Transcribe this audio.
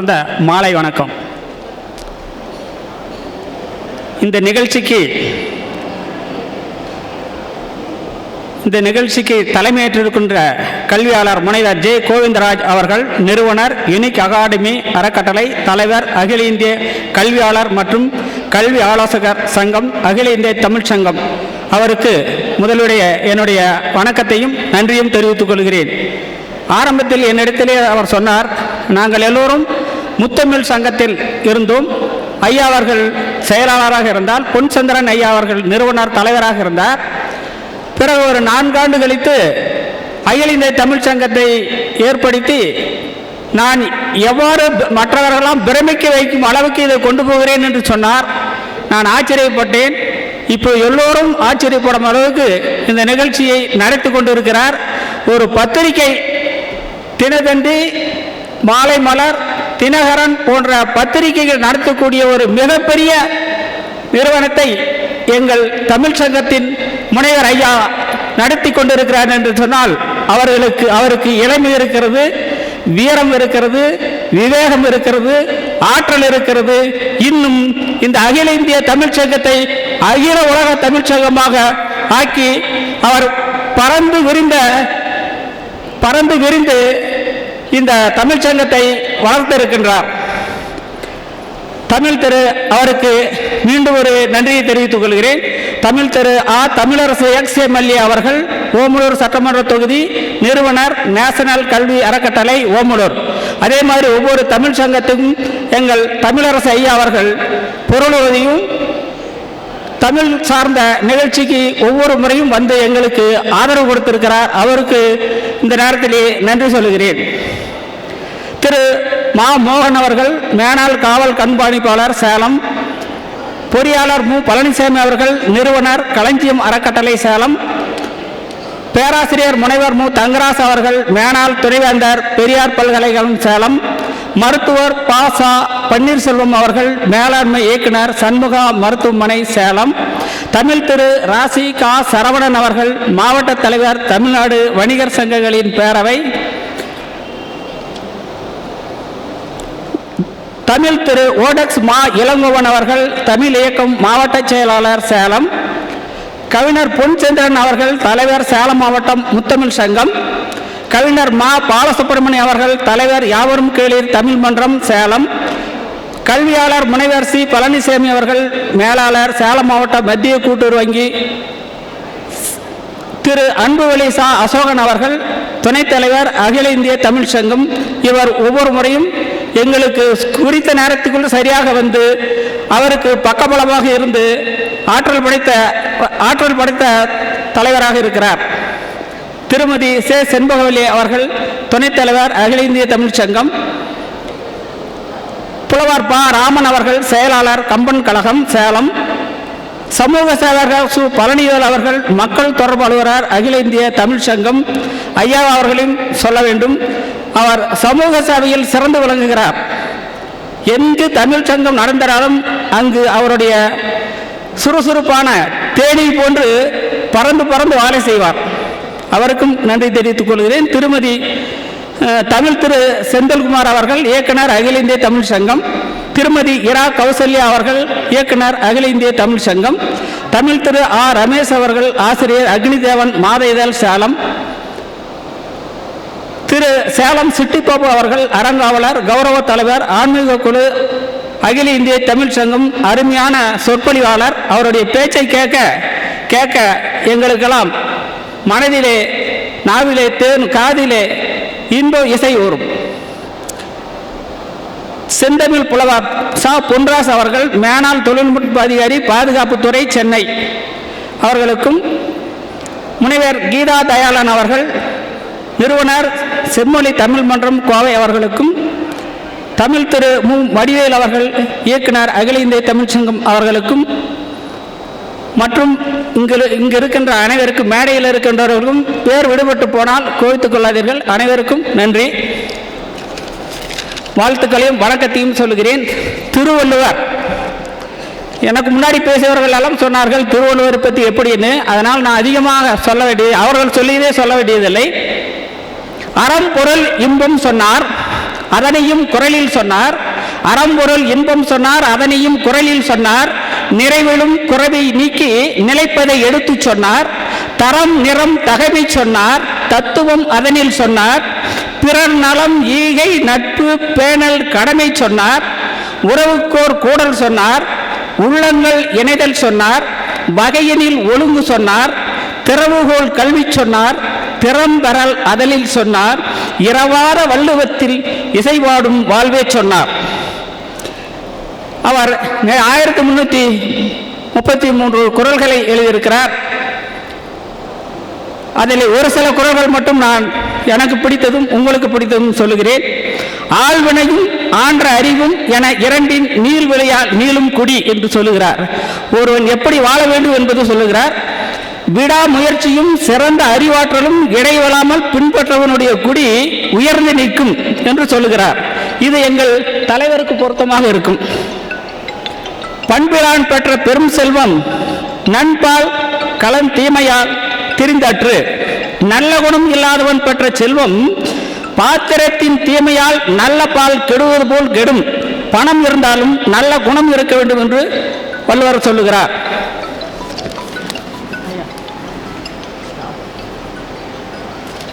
அந்த மாலை வணக்கம். இந்த நிகழ்ச்சிக்கு இந்த நிகழ்ச்சிக்கு தலைமையேற்றிருக்கின்ற கல்வியாளர் முனைவர் ஜே. கோவிந்தராஜ் அவர்கள் நிறுவனர் யுனிக் அகாடமி அறக்கட்டளை தலைவர் அகில இந்திய கல்வியாளர் மற்றும் கல்வி ஆலோசகர் சங்கம் அகில இந்திய தமிழ் சங்கம். அவருக்கு முதலுடைய என்னுடைய வணக்கத்தையும் நன்றியும் தெரிவித்துக் கொள்கிறேன். ஆரம்பத்தில் என்னிடத்திலே அவர் சொன்னார் நாங்கள் எல்லோரும் முத்தமிழ் சங்கத்தில் இருந்தும். ஐயா அவர்கள் செயலாளராக இருந்தால் பொன்சந்திரன் ஐயா அவர்கள் நிறுவனர் தலைவராக இருந்தார். பிறகு ஒரு நான்காண்டு கழித்து அகில தமிழ் சங்கத்தை ஏற்படுத்தி நான் எவ்வாறு மற்றவர்களெல்லாம் பிரமிக்க வைக்கும் அளவுக்கு இதை கொண்டு போகிறேன் என்று சொன்னார். நான் ஆச்சரியப்பட்டேன். இப்போ எல்லோரும் ஆச்சரியப்படும் அளவுக்கு இந்த நிகழ்ச்சியை நடத்தி கொண்டிருக்கிறார். ஒரு பத்திரிகை தினதண்டி மாலை மலர் தினகரன் போன்ற பத்திரிகைகள் நடத்தக்கூடிய ஒரு மிகப்பெரிய நிறுவனத்தை எங்கள் தமிழ் சங்கத்தின் முனைவர் ஐயா நடத்தி கொண்டிருக்கிறார் என்று சொன்னால் அவர்களுக்கு அவருக்கு இளமை இருக்கிறது வீரம் இருக்கிறது விவேகம் இருக்கிறது ஆற்றல் இருக்கிறது. இன்னும் இந்த அகில இந்திய தமிழ்ச்சங்கத்தை அகில உலக தமிழ்ச்சங்கமாக ஆக்கி அவர் பறந்து விரிந்த பறந்து விரிந்து இந்த தமிழ்ச் சங்கத்தை வளர்த்திருக்கின்றார். தமிழ் திரு அவருக்கு மீண்டும் ஒரு நன்றியை தெரிவித்துக் கொள்கிறேன். Tamil Thiru A. Tamilarasu ex. MLA அவர்கள் ஓமலூர் சட்டமன்ற தொகுதி நிறுவனர் நேஷனல் கல்வி அறக்கட்டளை ஓமலூர். அதே மாதிரி ஒவ்வொரு தமிழ் சங்கத்துக்கும் எங்கள் தமிழரசு ஐயா அவர்கள் பொருளுதவியும் தமிழ் சார்ந்த நிகழ்ச்சிக்கு ஒவ்வொரு முறையும் வந்து எங்களுக்கு ஆதரவு கொடுத்திருக்கிறார். அவருக்கு இந்த நேரத்திலே நன்றி சொல்லுகிறேன் திரு மா மோகன் அவர்கள் மேனாள் காவல் கண்காணிப்பாளர் சேலம் பொறியாளர் மு. பழனிசாமி அவர்கள் நிறுவனர் களஞ்சியம் அறக்கட்டளை சேலம் பேராசிரியர் முனைவர் மு. தங்கராஸ் அவர்கள் மேனாள் துணைவேந்தர் பெரியார் பல்கலைக்கழகம் சேலம் மருத்துவர் பாசா பன்னீர்செல்வம் அவர்கள் மேலாண்மை இயக்குனர் சண்முகா மருத்துவமனை சேலம் தமிழ் திரு ராசி கா சரவணன் அவர்கள் மாவட்ட தலைவர் தமிழ்நாடு வணிகர் சங்கங்களின் பேரவை தமிழ் திரு ஓடெக்ஸ் மா இளங்கோவன் அவர்கள் தமிழ் இயக்கம் மாவட்ட செயலாளர் சேலம் கவிஞர் பொன்சந்திரன் அவர்கள் தலைவர் சேலம் மாவட்டம் முத்தமிழ் சங்கம் கவிஞர் மா பாலசுப்ரமணியம் அவர்கள் தலைவர் யாவரும் கேளீர் தமிழ் மன்றம் சேலம். கல்வியாளர் முனைவர் சி பழனிசாமி அவர்கள் மேலாளர் சேலம் மாவட்ட மத்திய கூட்டுறவு வங்கி. திரு அன்புவழி சா அசோகன் அவர்கள் துணைத் தலைவர் அகில இந்திய தமிழ் சங்கம். இவர் ஒவ்வொரு முறையும் எங்களுக்கு குறித்த நேரத்துக்குள் சரியாக வந்து அவருக்கு பக்கபலமாக இருந்து ஆற்றல் படைத்த ஆற்றல் படைத்த தலைவராக இருக்கிறார். திருமதி சே செண்பகவல்லி அவர்கள் துணைத் தலைவர் அகில இந்திய தமிழ்ச் சங்கம். புலவர் பா ராமன் அவர்கள் செயலாளர் கம்பன் கழகம் சேலம். சமூக சேவகர் சு பழனிவேல் அவர்கள் மக்கள் தொடர்பு அலுவலர் அகில இந்திய தமிழ் சங்கம். ஐயா அவர்களையும் சொல்ல வேண்டும். அவர் சமூக சேவையில் சிறந்து விளங்குகிறார். எங்கு தமிழ் சங்கம் நடந்தாலும் அங்கு அவருடைய சுறுசுறுப்பான தேனி போன்று பறந்து பறந்து வேலை செய்வார். அவருக்கும் நன்றி தெரிவித்துக் கொள்கிறேன். திருமதி தமிழ் திரு செந்தில்குமார் அவர்கள் இயக்குனர் அகில இந்திய தமிழ் சங்கம். திருமதி இரா கௌசல்யா அவர்கள் இயக்குனர் அகில இந்திய தமிழ் சங்கம். தமிழ் திரு ஆ ரமேஷ் அவர்கள் ஆசிரியர் அக்னிதேவன் மாத இதழ் சேலம். திரு சேலம் சிட்டிப்பாபு அவர்கள் அறங்காவலர் கௌரவ தலைவர் ஆன்மீக குழு அகில இந்திய தமிழ் சங்கம் அருமையான சொற்பொழிவாளர். அவருடைய பேச்சை கேட்க கேட்க எங்களுக்கெல்லாம் மனதிலே நாவிலே தேன் காதிலே இன்ப இசை ஊறும். செந்தமிழ் புலவா சா. பொன்ராஸ் அவர்கள் மேனாள் தொழில்நுட்ப அதிகாரி பாதுகாப்புத்துறை சென்னை. அவர்களுக்கும் முனைவர் கீதா தயாளன் அவர்கள் நிறுவனர் செம்மொழி தமிழ் மன்றம் கோவை அவர்களுக்கும் தமிழ் திரு மு. வடிவேல் அவர்கள் இயக்குனர் அகில இந்திய தமிழ்ச் சங்கம் அவர்களுக்கும் மற்றும் இங்கு இங்கு இருக்கின்ற அனைவருக்கும் மேடையில் இருக்கின்றவர்களுக்கும் பேர் விடுபட்டு போனால் கோவித்துக் கொள்ளாதீர்கள். அனைவருக்கும் நன்றி. வாழ்த்துக்களையும் வணக்கத்தையும் சொல்கிறேன். திருவள்ளுவர். எனக்கு முன்னாடி பேசியவர்கள் எல்லாம் சொன்னார்கள் திருவள்ளுவர் பற்றி எப்படின்னு. அதனால் நான் அதிகமாக சொல்ல வேண்டிய அவர்கள் சொல்லியதே சொல்ல வேண்டியதில்லை. அறம் பொருள் இன்பம் சொன்னார். அதனையும் குரலில் சொன்னார். அறம்பொருள் இன்பம் சொன்னார். அதனையும் குரலில் சொன்னார். நிறைவிலும் குறைவை நீக்கி நிலைப்பதை எடுத்துச் சொன்னார். தரம் நிறம் தகைமை சொன்னார். தத்துவம் அதனில் சொன்னார். பிறர் நலம் ஈகை நட்பு பேணல் கடமை சொன்னார். உறவுக்கோர் கூடல் சொன்னார். உள்ளங்கள் இணைதல் சொன்னார். வகையினில் ஒழுங்கு சொன்னார். திறவுகோல் கல்வி சொன்னார். திறம்பரல் அதலில் சொன்னார். இரவார வள்ளுவத்தில் இசைவாடும் வாழ்வே சொன்னார். அவர் ஆயிரத்தி முன்னூற்றி முப்பத்தி மூன்று குரல்களை எழுதியிருக்கிறார். அதில் ஒரு சில குரல்கள் மட்டும் நான் எனக்கு பிடித்ததும் உங்களுக்கு பிடித்ததும் சொல்லுகிறேன். ஆழ்வினையும் ஆன்ற அறிவும் என இரண்டின் நீள் விளையால் நீளும் குடி என்று சொல்லுகிறார். ஒருவன் எப்படி வாழ வேண்டும் என்பது சொல்லுகிறார். விடாமுயற்சியும் சிறந்த அறிவாற்றலும் இடைவெளாமல் பின்பற்றவனுடைய குடி உயர்ந்து நிற்கும் என்று சொல்லுகிறார். இது எங்கள் தலைவருக்கு பொருத்தமாக இருக்கும். பண்பிரான் பெற்ற பெரும் செல்வம் நண்பால் களன் தீமையால் திரிந்தற்று. நல்ல குணம் இல்லாதவன் பெற்ற செல்வம் பாத்திரத்தின் தீமையால் நல்ல பால் கெடுவது போல் கெடும். பணம் இருந்தாலும் நல்ல குணம் இருக்க வேண்டும் என்று வள்ளுவர் சொல்லுகிறார்.